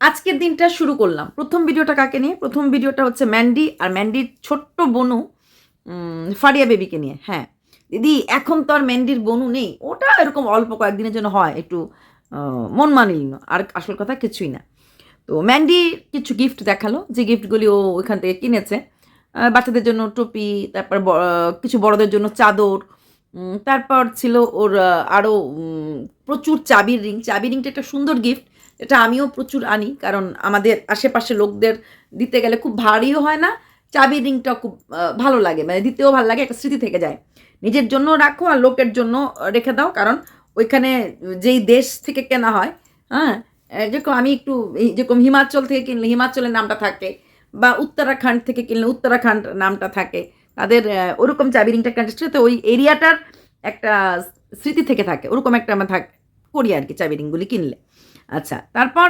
আজকের দিনটা শুরু করলাম। প্রথম ভিডিওটা কাকে নিয়ে? প্রথম ভিডিওটা হচ্ছে ম্যান্ডি আর ম্যান্ডির ছোট্ট বনু ফারিয়া বেবিকে নিয়ে। হ্যাঁ দিদি, এখন তো আর ম্যান্ডির বনু নেই। ওটা এরকম অল্প কয়েকদিনের জন্য হয়, একটু মন মানিল আর আসল কথা কিছুই না। তো ম্যান্ডি কিছু গিফট দেখাল। যে গিফটগুলি ও ওইখান থেকে কিনেছে। বাচ্চাদের জন্য টুপি, তারপর কিছু বড়দের জন্য চাদর তারপর ছিল ওর আরও প্রচুর চাবির রিং। চাবি রিংটা একটা সুন্দর গিফট এটা আমিও প্রচুর আনি, কারণ আমাদের আশেপাশে লোকদের দিতে গেলে খুব ভারীও হয় না, চাবি রিংটা খুব ভালো লাগে মানে দিতেও ভালো লাগে, একটা স্মৃতি থেকে যায়। নিজের জন্য রাখো আর লোকের জন্য রেখে দাও, কারণ ওইখানে যেই দেশ থেকে কেনা হয় হ্যাঁ যেরকম আমি একটু যেরকম হিমাচল থেকে কিনলে, হিমাচলের নামটা থাকে, বা উত্তরাখণ্ড থেকে কিনলে উত্তরাখণ্ড নামটা থাকে, তাদের ওরকম চাবি রিংটা কানেক্ট তো ওই এরিয়াটার একটা স্মৃতি থেকে থাকে, ওরকম একটা আমার থাক, করি আর কি চাবি রিংগুলি কিনলে। আচ্ছা তারপর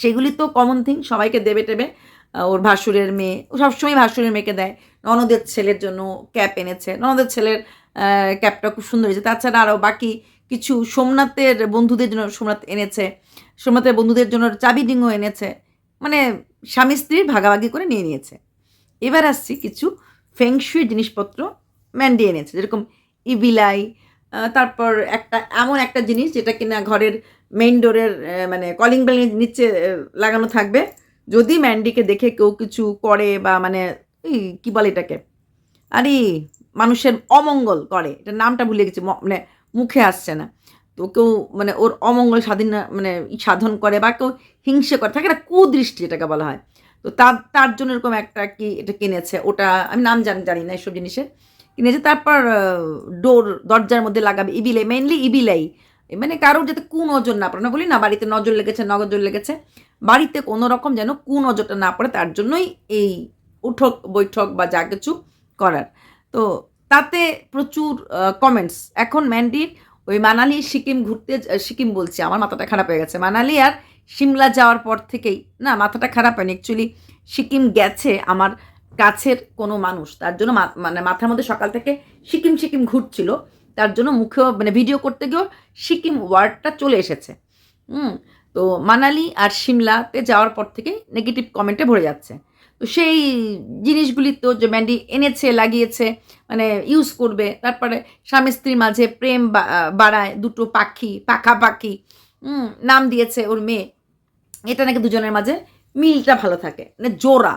সেগুলি তো কমন থিং সবাইকে দেবে টেবে। ওর ভাসুরের মেয়ে, ও সবসময় ভাসুরের মেয়েকে দেয়। ননদের ছেলের জন্য ক্যাপ এনেছে। ননদের ছেলের ক্যাপটা খুব সুন্দর হয়েছে। তাছাড়া আরও বাকি কিছু সোমনাথের বন্ধুদের জন্য সোমনাথ এনেছে। সোমনাথের বন্ধুদের জন্য চাবি রিংও এনেছে। মানে স্বামী স্ত্রীর ভাগাভাগি করে নিয়ে নিয়েছে। এবার আসছি কিছু ফেংশুই জিনিসপত্র ম্যান্ডি এনেছে। যেরকম ইবিলাই তারপর একটা, এমন একটা জিনিস যেটা কিনা ঘরের মেইন ডোরের মানে কলিং বেলের নিচে লাগানো থাকবে। যদি ম্যান্ডিকে দেখে কেউ কিছু করে বা মানে কী বলে এটাকে? আরে, মানুষের অমঙ্গল করে। এটা নামটা ভুলে গেছি মানে মুখে আসছে না। তো কেউ মানে ওর অমঙ্গল স্বাধীন মানে সাধন করে বা কেউ হিংসে করে, থাকে একটা কুদৃষ্টি এটাকে বলা হয়। তো তার তার জন্য এরকম একটা কি এটা কিনেছে, ওটা আমি নাম জানি জানি না এসব জিনিসের। কিনেছে তারপর ডোর দরজার মধ্যে লাগাবে ইবিলাই মেনলি ইবিলাই। মানে কারোর যাতে কু নজর না পড়ে, না বলি না বাড়িতে নজর লেগেছে নজর লেগেছে, বাড়িতে কোনো রকম যেন কু নজরটা না পড়ে, তার জন্যই এই উঠক, বৈঠক বা যা কিছু করার। তো তাতে প্রচুর কমেন্টস এখন ম্যান্ডির ওই মানালি সিকিম ঘুরতে সিকিম বলছি, আমার মাথাটা খারাপ হয়ে গেছে। মানালি আর সিমলা যাওয়ার পর থেকেই, না, মাথাটা খারাপ হয়নি। অ্যাকচুয়ালি সিকিম গেছে আমার কাছের কোনো মানুষ, তার জন্য মানে মাথার মধ্যে সকাল থেকে সিকিম সিকিম ঘুরছিল, তার জন্য মুখেও মানে ভিডিও করতে গিয়েও সিকিম ওয়ার্ডটা চলে এসেছে। হুম, তো মানালি আর সিমলাতে যাওয়ার পর থেকেই নেগেটিভ কমেন্টে ভরে যাচ্ছে। তো সেই জিনিসগুলি তো যে ম্যান্ডি এনেছে, লাগিয়েছে মানে ইউজ করবে, তারপরে স্বামী স্ত্রীর মাঝে প্রেম বাড়ায়, দুটো পাখি, পাখা পাখি নাম দিয়েছে ওর মেয়ে। এটা নাকি দুজনের মাঝে মিলটা ভালো থাকে মানে জোড়া।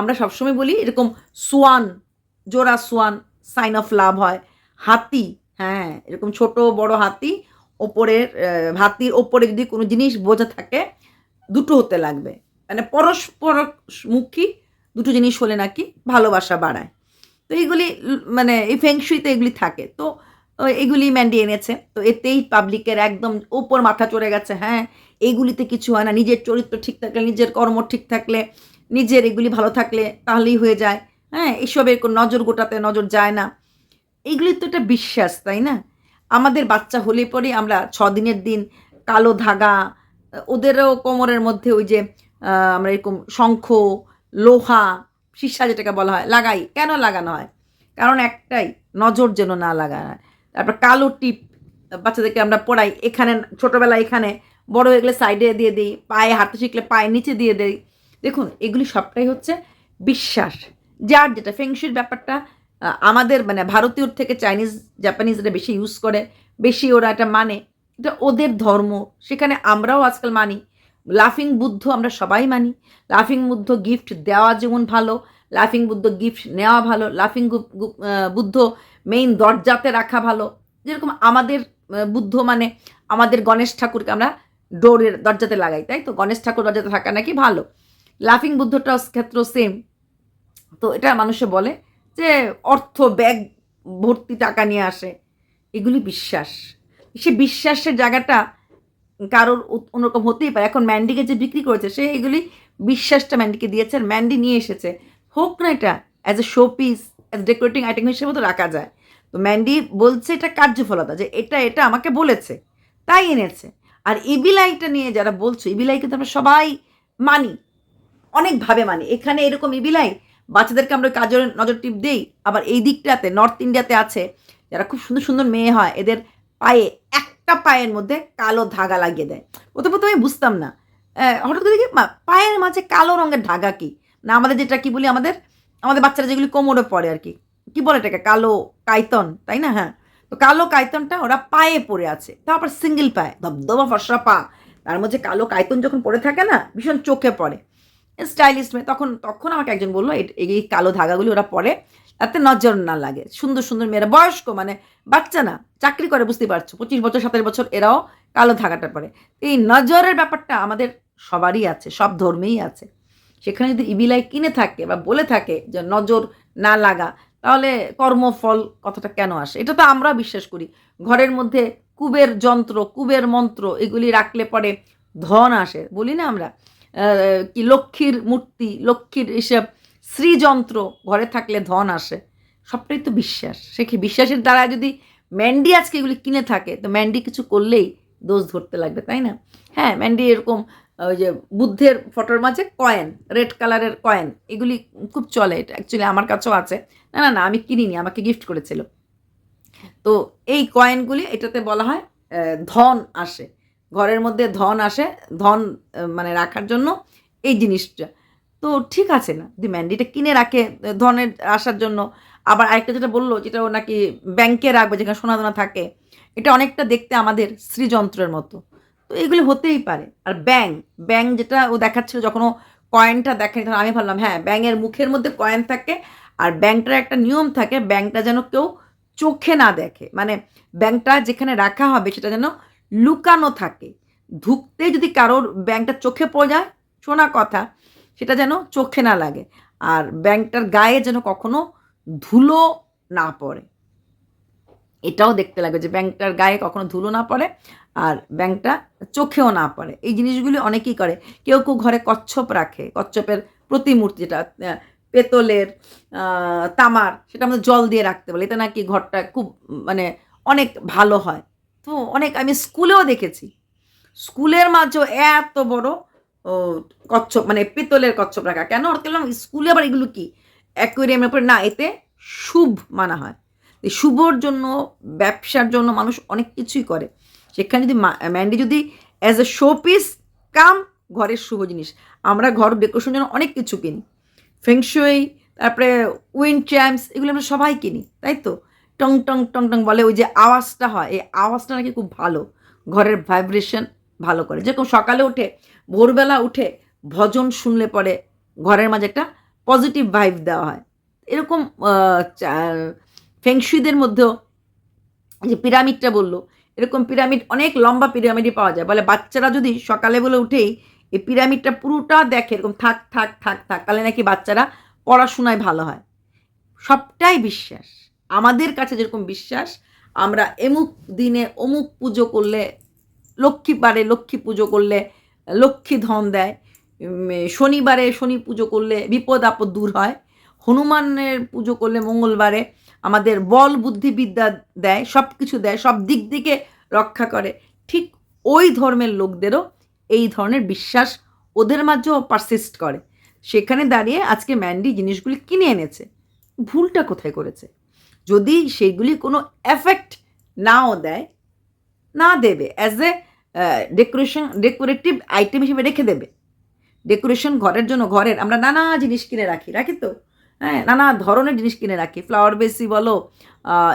আমরা সবসময় বলি এরকম সোয়ান, জোড়া সোয়ান সাইন অফ লাভ হয়। হাতি হ্যাঁ এরকম ছোট বড় হাতি, ওপরের হাতির ওপরে যদি কোনো জিনিস বোঝা থাকে, দুটো হতে লাগবে। মানে পরস্পর মুখী দুটো জিনিস হলে নাকি ভালোবাসা বাড়ায়। তো এইগুলি মানে এই ফেংশুইতে এগুলি থাকে। তো এগুলি ম্যান্ডি এনেছে। তো এতেই পাবলিকের একদম ওপর মাথা চড়ে গেছে হ্যাঁ। এইগুলিতে কিছু হয় না। নিজের চরিত্র ঠিক থাকলে, নিজের কর্ম ঠিক থাকলে নিজের এগুলি ভালো থাকলে তাহলেই হয়ে যায়। হ্যাঁ এসবের নজর গোটাতে নজর যায় না। এইগুলি তো একটা বিশ্বাস, তাই না? আমাদের বাচ্চা হলে পরে আমরা ছ দিনের দিন কালো ধাগা, ওদেরও কোমরের মধ্যে ওই যে আমরা এরকম শঙ্খ, লোহা, সীসা যেটাকে বলা হয়, লাগাই। কেন লাগানো হয়? কারণ একটাই, নজর যেন না লাগানো হয় তারপর কালো টিপ বাচ্চাদেরকে আমরা পড়াই। এখানে, ছোটোবেলায় এখানে বড় হয়ে গেলে সাইডে দিয়ে দিই, পায়ে হাঁটতে শিখলে পায়ে নিচে দিয়ে দেই। দেখুন, এগুলি সবটাই হচ্ছে বিশ্বাস। যার যেটা ফেংশির ব্যাপারটা আমাদের মানে ভারতীয়র থেকে চাইনিজ জাপানিজরা বেশি ইউজ করে, বেশি ওরা এটা মানে এটা ওদের ধর্ম। সেখানে আমরাও আজকাল মানি। লাফিং বুদ্ধ আমরা সবাই মানি। লাফিং বুদ্ধ গিফট দেওয়া যেমন ভালো লাফিং বুদ্ধ গিফট নেওয়া ভালো লাফিং বুদ্ধ মেইন দরজাতে রাখা ভালো। যেরকম আমাদের বুদ্ধ মানে আমাদের গণেশ ঠাকুরকে আমরা ডোরের দরজাতে লাগাই, তাই তো? গণেশ ঠাকুর দরজাতে থাকা নাকি ভালো। লাফিং বুদ্ধটাও ক্ষেত্র সেম তো এটা মানুষে বলে যে অর্থ, ব্যাগ, ভর্তি টাকা নিয়ে আসে। এগুলি বিশ্বাস। সে বিশ্বাসের জায়গাটা কারোর অন্যরকম হতেই পারে। এখন ম্যান্ডিকে যে বিক্রি করেছে, সে এগুলি বিশ্বাসটা ম্যান্ডিকে দিয়েছে আর ম্যান্ডি নিয়ে এসেছে। হোক না এটা as a show piece as decorating item হিসেবে তো রাখা যায়। তো ম্যান্ডি বলছে এটা কার্যফলতা, যে এটা এটা আমাকে বলেছে, তাই এনেছে। আর ইবিলাইটা নিয়ে যারা বলছো ইবিলাই তো আমরা সবাই মানি। অনেকভাবে মানে। এখানে এরকম ইবিলাই বাচ্চাদেরকে আমরা কাজের নজর টিপ দেই। আবার এই দিকটাতে, নর্থ ইন্ডিয়াতে আছে, যারা খুব সুন্দর সুন্দর মেয়ে হয়, এদের পায়ে, একটা পায়ের মধ্যে কালো ধাগা লাগিয়ে দেয়। প্রথম প্রথমে আমি বুঝতাম না। হঠাৎ করে দেখি পায়ের মাঝে কালো রঙের ধাগা কি? না, আমাদের যেটা কি বলি, আমাদের আমাদের বাচ্চারা যেগুলি কোমরে পড়ে আর কি। কি বলে এটাকে? কালো কাইতন, তাই না? হ্যাঁ। তো কালো কাইতনটা ওরা পায়ে পড়ে আছে। তারপর সিঙ্গেল পায়ে, ধবধবা ফসরা পা। তার মধ্যে কালো কাইতন যখন পড়ে থাকে না, ভীষণ চোখে পড়ে। স্টাইলিশ মেয়ে তখন তখন আমাকে একজন বলল, "এই- কালো ধাগাগুলি ওরা পরে, তাতে নজর না লাগে। সুন্দর সুন্দর মেয়েরা, বয়স্ক মানে বাচ্চা না, চাকরি করে বুঝতে পারছ। পঁচিশ বছর, সাতাশ বছর এরাও কালো ধাগাটা পরে। এই নজরের ব্যাপারটা আমাদের সবারই আছে, সব ধর্মেই আছে। সেখানে যদি ইবিলাই কিনে থাকে বা বলে থাকে যে নজর না লাগা, তাহলে কর্মফল কথাটা কেন আসে? এটা তো আমরা বিশ্বাস করি। ঘরের মধ্যে কুবের যন্ত্র, কুবের মন্ত্র, এগুলি রাখলে পরে ধন আসে, বলি না আমরা? কি লক্ষ্মীর মূর্তি, লক্ষ্মীর এসব শ্রীযন্ত্র, ঘরে থাকলে ধন আসে। সবটাই তো বিশ্বাস। সে কি বিশ্বাসের দ্বারা যদি ম্যান্ডি আজকে এগুলি কিনে থাকে, তো ম্যান্ডি কিছু করলেই দোষ ধরতে লাগবে, তাই না? হ্যাঁ ম্যান্ডি এরকম ওই যে বুদ্ধের ফটোর মাঝে কয়েন, রেড কালারের কয়েন, এগুলি খুব চলে এটা। অ্যাকচুয়ালি আমার কাছেও আছে। না না না, আমি কিনিনি, আমাকে গিফট করেছিল। তো এই কয়েনগুলি এটাতে বলা হয় ধন আসে। ঘরের মধ্যে ধন আসে, ধন মানে রাখার জন্য এই জিনিসটা। তো ঠিক আছে না যদি ম্যান্ডিটা কিনে রাখে, ধনের আসার জন্য। আবার আরেকটা যেটা বলল, যেটা ও নাকি ব্যাংকে রাখবে, যেখানে সোনা দানা থাকে, এটা অনেকটা দেখতে আমাদের শ্রীযন্ত্রের মতো। তো এগুলি হতেই পারে। আর ব্যাং ব্যাং যেটা ও দেখাচ্ছিল, যখন ও কয়েনটা দেখেনি, তখন আমি ভাবলাম হ্যাঁ ব্যাঙের মুখের মধ্যে কয়েন থাকে, আর ব্যাংকটার একটা নিয়ম থাকে, ব্যাংকটা যেন কেউ চোখে না দেখে। মানে ব্যাংকটা যেখানে রাখা হবে, সেটা যেন লুকানো থাকে। ধুকতে যদি কারোর ব্যাংকটা চোখে পড়ে যায়, শোনা কথা, সেটা যেন চোখে না লাগে। আর ব্যাংকটার গায়ে যেন কখনো ধুলো না পড়ে। এটাও দেখতে লাগবে যে ব্যাংকটার গায়ে কখনো ধুলো না পড়ে আর ব্যাংকটা চোখেও না পড়ে। এই জিনিসগুলি অনেকেই করে। কেউ কেউ ঘরে কচ্ছপ রাখে। কচ্ছপের প্রতিমূর্তি যেটা পেতলের তামার, সেটা আমাদের জল দিয়ে রাখতে বলে। এতে নাকি ঘরটা খুব মানে অনেক ভালো হয়। তো অনেক, আমি স্কুলেও দেখেছি। স্কুলের মাঝেও এত বড় কচ্ছপ মানে পেতলের কচ্ছপ রাখা। কেন? ওর বললাম স্কুলে আবার এগুলো কি? অ্যাকোয়ারিয়ামের উপরে না, এতে শুভ মানা হয়। শুভর জন্য, ব্যবসার জন্য মানুষ অনেক কিছুই করে। সেখানে যদি ম্যান্ডি যদি অ্যাজ এ শো পিস কাম, ঘরের শুভ জিনিস। আমরা ঘর ডেকোরেশন জন্য অনেক কিছু কিনি। ফেংশুই তারপরে উইন্ড চ্যাম্পস এগুলো আমরা সবাই কিনি, তাই তো? টং টং টং টং বলে ওই যে আওয়াজটা হয়। এই আওয়াজটা নাকি খুব ভালো। ঘরের ভাইব্রেশন ভালো করে। যেরকম সকালে উঠে, ভোরবেলা উঠে ভজন শুনলে পরে ঘরের মাঝে একটা পজিটিভ ভাইব দেওয়া হয়। এরকম ফেংশুইদের মধ্যেও যে পিরামিডটা বলল, এরকম পিরামিড অনেক লম্বা পিরামিডই পাওয়া যায়। বলে বাচ্চারা যদি সকালে বলে উঠেই এই পিরামিডটা পুরোটা দেখে, এরকম থাক থাক থাক থাক, তাহলে নাকি বাচ্চারা পড়াশোনায় ভালো হয়। সবটাই বিশ্বাস। আমাদের কাছে যেরকম বিশ্বাস, আমরা এমুক দিনে অমুক পুজো করলে লক্ষ্মী পারে লক্ষ্মী পুজো করলে লক্ষ্মী ধন দেয় শনিবারে শনি পুজো করলে বিপদ আপদ দূর হয়, হনুমানের পুজো করলে মঙ্গলবারে আমাদের বল বুদ্ধিবিদ্যা দেয় সব কিছু দেয়, সব দিক দিকে রক্ষা করে। ঠিক ওই ধর্মের লোকদেরও এই ধরনের বিশ্বাস ওদের মাঝেও পারসিস্ট করে। সেখানে দাঁড়িয়ে আজকে ম্যান্ডি জিনিসগুলি কিনে এনেছে। ভুলটা কোথায় করেছে? যদি সেগুলি কোনো এফেক্ট নাও দেয়, না দেবে as a decoration decorative item হিসেবে রেখে দেবে। ডেকোরেশন ঘরের জন্য, ঘরের, আমরা নানা জিনিস কিনে রাখি রাখি তো? হ্যাঁ নানা ধরনের জিনিস কিনে রাখি। ফ্লাওয়ার বেসি বলো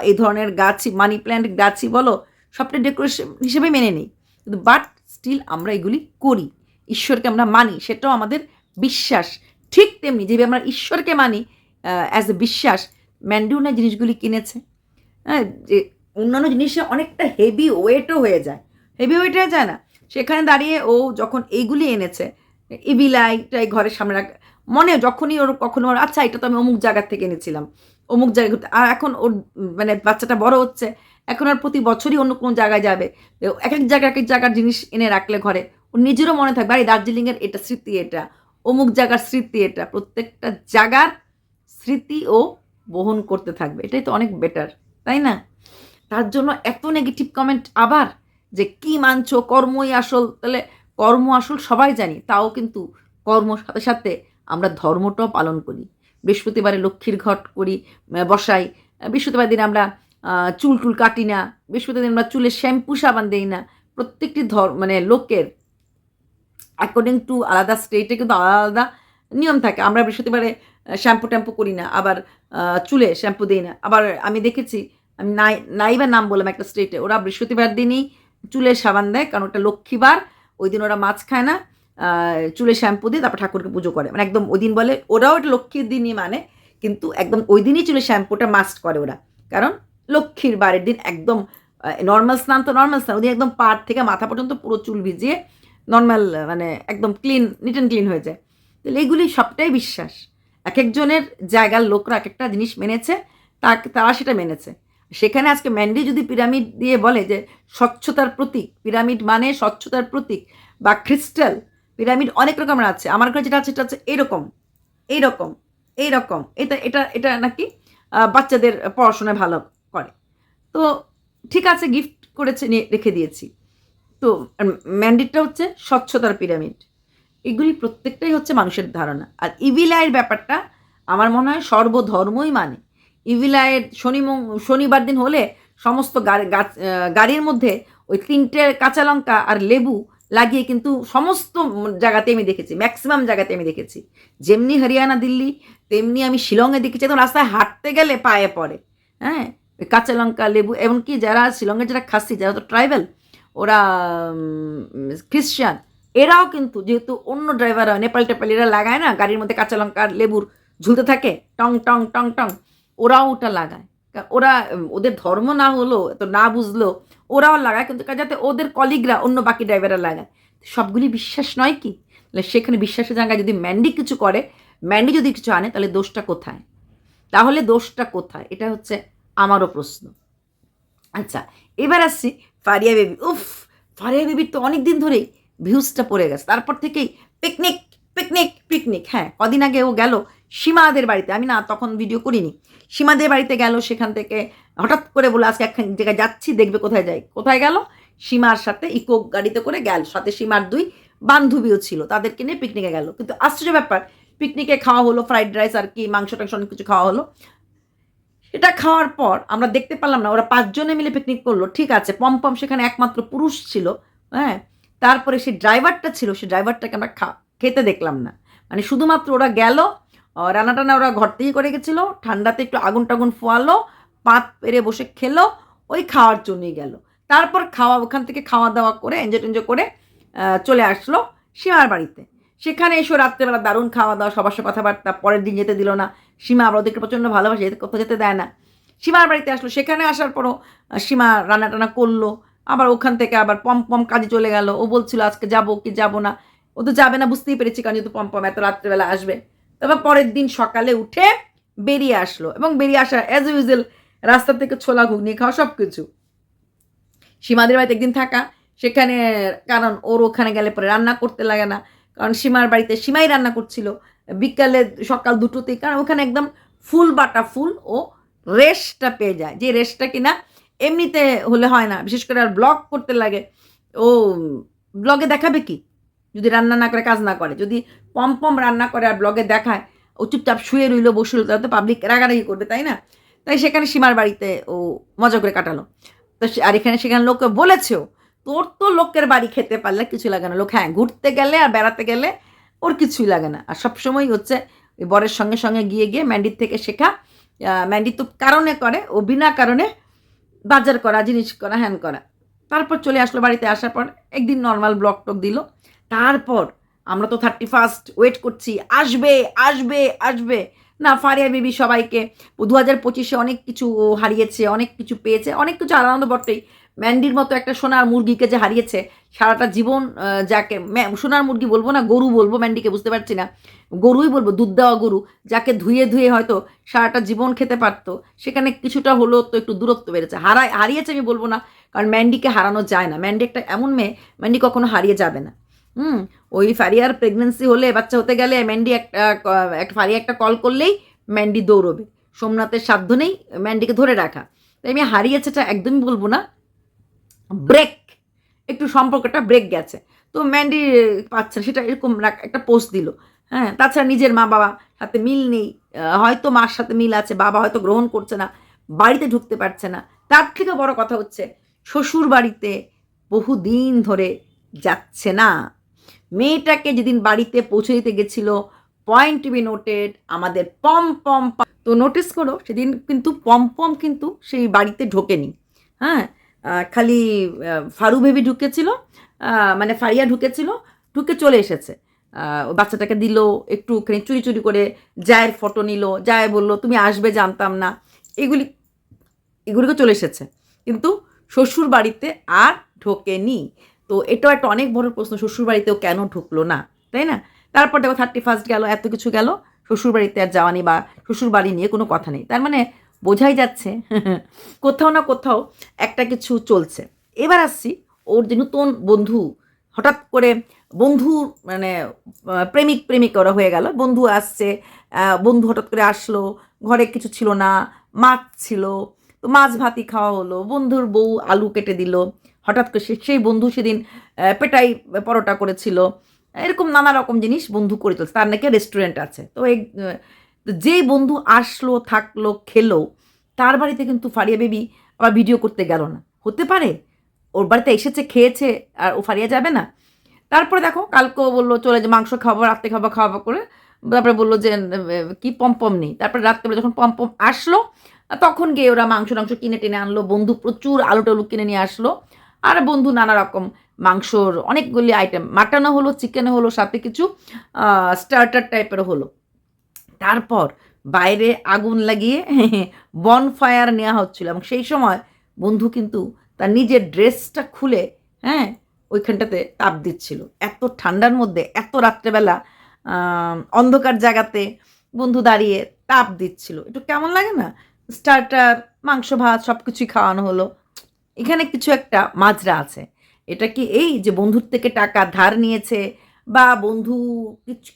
এই ধরনের গাছই মানি প্ল্যান্ট গাছই বলো, সবটা ডেকোরেশন হিসেবে মেনে নিই। কিন্তু বাট স্টিল আমরা এগুলি করি। ঈশ্বরকে আমরা মানি, সেটাও আমাদের বিশ্বাস। ঠিক তেমনি যেভাবে আমরা ঈশ্বরকে মানি অ্যাজ এ বিশ্বাস ম্যান্ডিউনা জিনিসগুলি কিনেছে। হ্যাঁ যে অন্যান্য জিনিসে অনেকটা হেভি ওয়েটও হয়ে যায়। হেভি ওয়েট হয়ে যায় না। সেখানে দাঁড়িয়ে ও যখন এইগুলি এনেছে ইবিলাইটাই ঘরের সামনে রাখ মনে যখনই ওর কখনো ওর আচ্ছা এটা তো আমি অমুক জায়গার থেকে এনেছিলাম। অমুক জায়গায় আর এখন ওর মানে বাচ্চাটা বড় হচ্ছে। এখন আর প্রতি বছরই অন্য কোনো জায়গায় যাবে। এক এক জায়গায় এক এক জায়গার জিনিস এনে রাখলে ঘরে। ওর নিজেরও মনে থাকবে, আরে, দার্জিলিংয়ের এটা স্মৃতি এটা। অমুক জায়গার স্মৃতি এটা। প্রত্যেকটা জায়গার স্মৃতি ও বহন করতে থাকবে, এটাই তো অনেক বেটার তাই না? তার জন্য এত নেগেটিভ কমেন্ট আবার যে কি মানছো, কর্মই আসল, তাহলে কর্ম আসল সবাই জানি, তাও কিন্তু কর্ম সাথে সাথে আমরা ধর্মটাও পালন করি। বৃহস্পতিবারে লক্ষ্মীর ঘট করি বসাই বৃহস্পতিবার দিন আমরা চুল টুল কাটি না, বৃহস্পতিবার দিন আমরা চুলে শ্যাম্পু সাবান দেই না, প্রত্যেকটি ধর মানে লোকের অ্যাকর্ডিং টু আলাদা স্টেটে কিন্তু আলাদা আলাদা নিয়ম থাকে। আমরা বৃহস্পতিবারে শ্যাম্পু ট্যাম্পু করি না, আবার চুলে শ্যাম্পু দিই না। আবার আমি দেখেছি, আমি নাই, নাইবার নাম বললাম একটা স্টেটে, ওরা বৃহস্পতিবার দিনই চুলে সাবান দেয়, কারণ ওটা লক্ষ্মীবার, ওই দিন ওরা মাছ খায় না চুলে শ্যাম্পু দিয়ে তারপর ঠাকুরকে পুজো করে। মানে একদম ওই দিন বলে, ওরাও এটা লক্ষ্মীর দিনই মানে কিন্তু একদম ওই দিনই চুলে শ্যাম্পুটা মাস্ট করে ওরা। কারণ লক্ষ্মীর বারের দিন একদম নর্মাল স্নান তো নর্মাল স্নান ওদিন একদম পাট থেকে মাথা পর্যন্ত পুরো চুল ভিজিয়ে নর্মাল মানে একদম ক্লিন নিট অ্যান্ড ক্লিন হয়ে যায়। তাহলে এইগুলি সবটাই বিশ্বাস। এক একজনের জায়গার লোকরা এক একটা জিনিস মেনেছে তা তারা সেটা মেনেছে। সেখানে আজকে ম্যান্ডি যদি পিরামিড দিয়ে বলে যে স্বচ্ছতার প্রতীক পিরামিড মানে স্বচ্ছতার প্রতীক বা ক্রিস্টাল পিরামিড অনেক রকমের আছে। আমার কাছে যেটা আছে, সেটা হচ্ছে এরকম, এইরকম এইরকম। এটা এটা এটা নাকি বাচ্চাদের পড়াশোনায় ভালো করে। তো ঠিক আছে গিফট করেছে রেখে দিয়েছি। তো ম্যান্ডিটটা হচ্ছে স্বচ্ছতার পিরামিড এগুলি প্রত্যেকটাই হচ্ছে মানুষের ধারণা। আর ইভিলাইয়ের ব্যাপারটা আমার মনে হয় সর্বধর্মই মানে। ইভিলাইয়ের শনি শনিবার দিন হলে সমস্ত গাড়ির মধ্যে ওই তিনটে কাঁচা লঙ্কা আর লেবু লাগিয়ে কিন্তু সমস্ত জায়গাতে আমি দেখেছি ম্যাক্সিমাম জায়গাতে আমি দেখেছি। যেমনি হরিয়ানা, দিল্লি, তেমনি আমি শিলংয়ে দেখেছি। একদম রাস্তায় হাঁটতে গেলে পায়ে পড়ে। হ্যাঁ? কাঁচা লঙ্কা, লেবু, এমনকি যারা শিলংয়ের যারা খাসি, যারা তো ট্রাইবেল ওরা খ্রিশ্চান এরাও কিন্তু যেহেতু অন্য ড্রাইভাররা নেপাল টেপাল এরা লাগায় না, গাড়ির মধ্যে কাঁচা লঙ্কা, লেবুর ঝুলতে থাকে, টং টং টং টং, ওরাও ওটা লাগায়। ওরা ওদের ধর্ম না হলো তো না বুঝলো, ওরাও লাগায়, কিন্তু যাতে ওদের কলিগরা অন্য বাকি ড্রাইভাররা লাগায়। সবগুলি বিশ্বাস নয় কি? তাহলে সেখানে বিশ্বাসের জায়গায় যদি ম্যান্ডি কিছু করে ম্যান্ডি যদি কিছু আনে, তাহলে দোষটা কোথায়? তাহলে দোষটা কোথায়? এটা হচ্ছে আমারও প্রশ্ন। আচ্ছা এবার আসছি ফারিয়া বেবি। উফ, ফারিয়া বেবির তো অনেক দিন ধরেই ভিউজটা পড়ে গেছে। তারপর থেকেই পিকনিক পিকনিক পিকনিক হ্যাঁ কদিন আগে ও গেল সীমাদের বাড়িতে। আমি না তখন ভিডিও করিনি। সীমাদের বাড়িতে গেল সেখান থেকে হঠাৎ করে বলে আজকে এক জায়গায় যাচ্ছি, দেখবে কোথায় যাই। কোথায় গেল? সীমার সাথে ইকো গাড়িতে করে গেল। সাথে সীমার দুই বান্ধবীও ছিল, তাদেরকে নিয়ে পিকনিকে গেল। কিন্তু আশ্চর্য ব্যাপার পিকনিকে খাওয়া হলো ফ্রাইড রাইস আর কি, মাংস টাংস অনেক কিছু খাওয়া হলো। এটা খাওয়ার পর আমরা দেখতে পেলাম না, ওরা পাঁচজনে মিলে পিকনিক করল। ঠিক আছে, পম্পম সেখানে একমাত্র পুরুষ ছিল হ্যাঁ। তারপরে সেই ড্রাইভারটা ছিল, সেই ড্রাইভারটাকে আমরা খা, খেতে দেখলাম না। মানে শুধুমাত্র ওরা গেল রান্না টানা ওরা ঘর থেকেই করে গেছিল, ঠান্ডাতে একটু আগুন টাগুন ফোয়ালো, পাত পেরে বসে খেলো, ওই খাওয়ার জন্যই গেল। তারপর খাওয়া, ওখান থেকে খাওয়া দাওয়া করে এনজয় টেনজয় করে চলে আসলো সীমার বাড়িতে। সেখানে এসো রাত্রেবেলা দারুণ খাওয়া দাওয়া সবার সাথে কথাবার্তা, পরের দিন যেতে দিল না। সীমা আবার ওদেরকে প্রচণ্ড ভালোবাসে কোথাও যেতে দেয় না। সীমার বাড়িতে আসলো, সেখানে আসার পরও সীমা রান্না টানা করল আবার ওখান থেকে আবার পম পম কাজে চলে গেল। ও বলছিল, আজকে যাব কি যাব না? ও তো যাবে না, বুঝতেই পেরেছি, কারণ যেহেতু পম পম এত রাত্রেবেলা আসবে। তারপর পরের দিন সকালে উঠে বেরিয়ে আসলো এবং বেরিয়ে আসা অ্যাজ ইউজুয়াল রাস্তা থেকে ছোলা ঘুগনি খাওয়া সব কিছু সীমাদের বাড়িতে একদিন থাকা, সেখানে কারণ ওর ওখানে গেলে পরে রান্না করতে লাগে না, কারণ সীমার বাড়িতে সীমাই রান্না করছিল বিকালে সকাল দুটোতেই, কারণ ওখানে একদম ফুল বাটা ফুল ও রেস্টটা পেয়ে যায়। যে রেস্টটা কিনা এমনিতে হলে হয় না, বিশেষ করে আর ব্লগ করতে লাগে। ও ব্লগে দেখাবে কি? যদি রান্না না করে, কাজ না করে। যদি পম পম রান্না করে আর ব্লগে দেখায়, ও চুপচাপ শুয়ে রইল, বসে রইল, তাহলে তো পাবলিক রাগারাগি করবে, তাই না? তাই সেখানে সীমার বাড়িতে ও মজা করে কাটালো। তো আর এখানে সেখানে লোকে বলেছেও তোর তো লোকের বাড়ি খেতে পারলে কিছু লাগে না। লোক হ্যাঁ ঘুরতে গেলে আর বেড়াতে গেলে ওর কিছুই লাগে না। আর সবসময় হচ্ছে বরের সঙ্গে সঙ্গে গিয়ে গিয়ে ম্যান্ডির থেকে শেখা। ম্যান্ডি তো কারণে করে, ও বিনা কারণে বাজার করা, জিনিস করা, হ্যান করা। তারপর চলে আসলো বাড়িতে আসার পর একদিন নর্মাল ব্লক টক দিল। তারপর আমরা তো থার্টি ফার্স্ট ওয়েট করছি, আসবে আসবে আসবে। না, ফারিয়া বিবি সবাইকে দু হাজার পঁচিশে অনেক কিছু হারিয়েছে, অনেক কিছু পেয়েছে, অনেক কিছু আনন্দ বটেই। ম্যান্ডির মতো একটা সোনার মুরগিকে যে হারিয়েছে, সারাটা জীবন যাকে সোনার মুরগি বলব না, গরু বলব, ম্যান্ডিকে বুঝতে পারছি না। গরুই বলব, দুধ দেওয়া গরু, যাকে ধুয়ে ধুয়ে হয়তো সারাটা জীবন খেতে পারতো। সেখানে কিছুটা হলো তো একটু দূরত্ব বেড়েছে। হারায়, হারিয়েছে আমি বলব না, কারণ ম্যান্ডিকে হারানো যায় না। ম্যান্ডি একটা এমন মেয়ে, ম্যান্ডি কখনো হারিয়ে যাবে না। হুম, ওই ফারিয়ার প্রেগনেন্সি হলে বাচ্চা হতে গেলে ম্যান্ডি একটা ক- এক ফারিয়া একটা কল করলেই ম্যান্ডি দৌড়বে। সোমনাথের সাধ্য নেই ম্যান্ডিকে ধরে রাখা। তাই আমি হারিয়েছেটা একদমই বলব না ব্রেক একটু সম্পর্কটা ব্রেক গেছে। তো ম্যান্ডি পাচ্ছে সেটা এরকম একটা পোস্ট দিল। হ্যাঁ তাছাড়া নিজের মা বাবা সাথে মিল নেই। হয়তো মার সাথে মিল আছে, বাবা হয়তো গ্রহণ করছে না, বাড়িতে ঢুকতে পারছে না। তার থেকে বড় কথা হচ্ছে, শ্বশুর বাড়িতে বহুদিন ধরে যাচ্ছে না। মেয়েটাকে যেদিন বাড়িতে পৌঁছে দিতে গেছিল পয়েন্ট টু বি নোটেড আমাদের পম পম। তো নোটিস করো, সেদিন কিন্তু পম পম কিন্তু সেই বাড়িতে ঢোকেনি। হ্যাঁ খালি ফারু বেবি ঢুকেছিল মানে ফারিয়া ঢুকেছিল, ঢুকে চলে এসেছে। বাচ্চাটাকে দিল, একটু ওখানে চুরি চুরি করে জায়ের ফটো নিল, জায় বলল, তুমি আসবে, জানতাম না। এগুলি, এগুলিকে চলে এসেছে। কিন্তু শ্বশুর বাড়িতে আর ঢোকেনি। তো এটাও একটা অনেক বড় প্রশ্ন, শ্বশুর বাড়িতেও কেন ঢুকলো না? তাই না? তারপর দেখো থার্টি ফার্স্ট গেল, এত কিছু গেল, শ্বশুর বাড়িতে আর যাওয়া নেই বা শ্বশুর বাড়ি নিয়ে কোনো কথা নেই। তার মানে বোঝাই যাচ্ছে। কোথাও না কোথাও একটা কিছু চলছে। এবার আসছি ওর যে নতুন বন্ধু, হঠাৎ করে বন্ধু মানে প্রেমিক প্রেমিক ওরা হয়ে গেল। বন্ধু আসছে বন্ধু হঠাৎ করে আসলো, ঘরে কিছু ছিল না, মাছ ছিল, তো মাছ ভাতি খাওয়া হলো, বন্ধুর বউ আলু কেটে দিল। হঠাৎ করে সেই বন্ধু সেদিন পেটাই পরোটা করেছিল। এরকম নানা রকম জিনিস বন্ধু করে চলছে। তার নাকি রেস্টুরেন্ট আছে। তো এই যেই বন্ধু আসলো, থাকল, খেলো, তার বাড়িতে কিন্তু ফারিয়া বেবি আবার ভিডিও করতে গেল না। হতে পারে, ওর বাড়িতে এসেছে, খেয়েছে, আর ও ফারিয়া যাবে না। তারপরে দেখো, কালকেও বলল, চলে যে মাংস খাব রাত্রে খাব খাওয়া করে। তারপরে বলল যে কি পম্পম নেই? তারপরে রাত্রে যখন পম্পম আসলো, তখন গিয়ে ওরা মাংস টাংস কিনে টেনে আনলো। বন্ধু প্রচুর আলু টালু কিনে নিয়ে আসলো। আর বন্ধু নানা রকম মাংসর অনেকগুলি আইটেম মাটনও হলো চিকেনও হলো, সাথে কিছু স্টার্টার টাইপের হলো। তারপর বাইরে আগুন লাগিয়ে বন ফায়ার নেওয়া হচ্ছিল এবং সেই সময় বন্ধু কিন্তু তার নিজের ড্রেসটা খুলে হ্যাঁ ওইখানটাতে তাপ দিচ্ছিল। এত ঠান্ডার মধ্যে, এত রাত্রেবেলা অন্ধকার জায়গাতে বন্ধু দাঁড়িয়ে তাপ দিচ্ছিল। একটু কেমন লাগে না? স্টার্টার মাংস ভাত সব কিছুই খাওয়ানো হলো। এখানে কিছু একটা মাজরা আছে। এটা কি এই যে বন্ধুর থেকে টাকা ধার নিয়েছে বা বন্ধু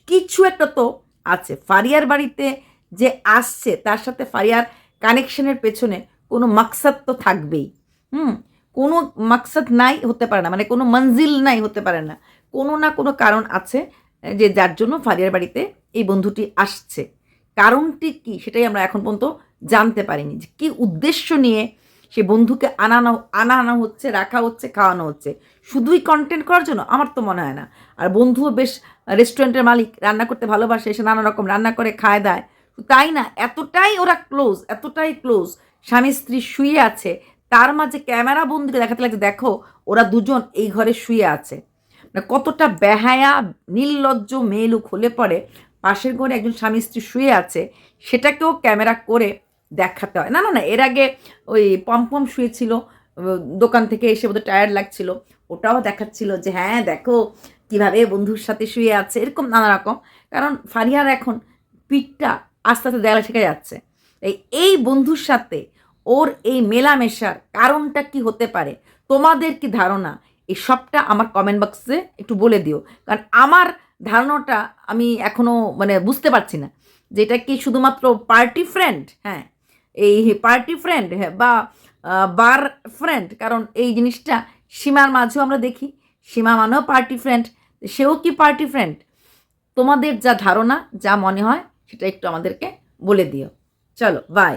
কিছু একটা তো আছে। ফারিয়ার বাড়িতে যে আসছে, তার সাথে ফারিয়ার কানেকশনের পেছনে কোনো মাকসাদ তো থাকবেই। হুম? কোনো মাকসাদ নাই হতে পারে না মানে কোনো মঞ্জিল নাই হতে পারে না। কোনো না কোনো কারণ আছে যে যার জন্য ফারিয়ার বাড়িতে এই বন্ধুটি আসছে। কারণটি কি সেটাই আমরা এখন পর্যন্ত জানতে পারিনি। যে কী উদ্দেশ্য নিয়ে সে বন্ধুকে আনানো আনা আনা হচ্ছে, রাখা হচ্ছে, খাওয়ানো হচ্ছে। শুধুই কন্টেন্ট করার জন্য আমার তো মনে হয় না। আর বন্ধুও বেশ রেস্টুরেন্টের মালিক, রান্না করতে ভালোবাসে এসে নানা রকম রান্না করে, খায়, দেয়। তাই না, এতটাই ওরা ক্লোজ এতটাই ক্লোজ স্বামী, স্ত্রী শুয়ে আছে, তার মাঝে ক্যামেরা বন্ধুকে দেখাতে লাগছে, দেখো, ওরা দুজন এই ঘরে শুয়ে আছে। মানে কতটা বেহায়া, নির্লজ্জ মেয়েলুক হলে পরে পাশের ঘরে একজন স্বামী, স্ত্রী শুয়ে আছে, সেটাকেও ক্যামেরা করে দেখাতে হয়। না না না, এর আগে ওই পম্পম শুয়েছিল, দোকান থেকে এসে বোধহয় টায়ার লাগছিল, ওটাও দেখাচ্ছিল যে হ্যাঁ দেখো কীভাবে বন্ধুর সাথে শুয়ে আছে। এরকম নানা রকম। কারণ ফারিয়ার এখন পিঠটা আস্তে আস্তে দেয়ালে ঠেকে যাচ্ছে। এই এই বন্ধুর সাথে ওর এই মেলামেশার কারণটা কি হতে পারে, তোমাদের কি ধারণা? এই সবটা আমার কমেন্ট বক্সে একটু বলে দিও। কারণ আমার ধারণাটা আমি এখনও মানে বুঝতে পারছি না। যে এটা কি শুধুমাত্র পার্টি ফ্রেন্ড হ্যাঁ। এই পার্টি ফ্রেন্ড হ্যাঁ বা বার ফ্রেন্ড কারণ এই জিনিসটা সীমার মাঝেও আমরা দেখি, সীমা মানেও পার্টি ফ্রেন্ড সেও কি পার্টি ফ্রেন্ড তোমাদের যা ধারণা, যা মনে হয়, সেটা একটু আমাদেরকে বলে দিও। চলো বাই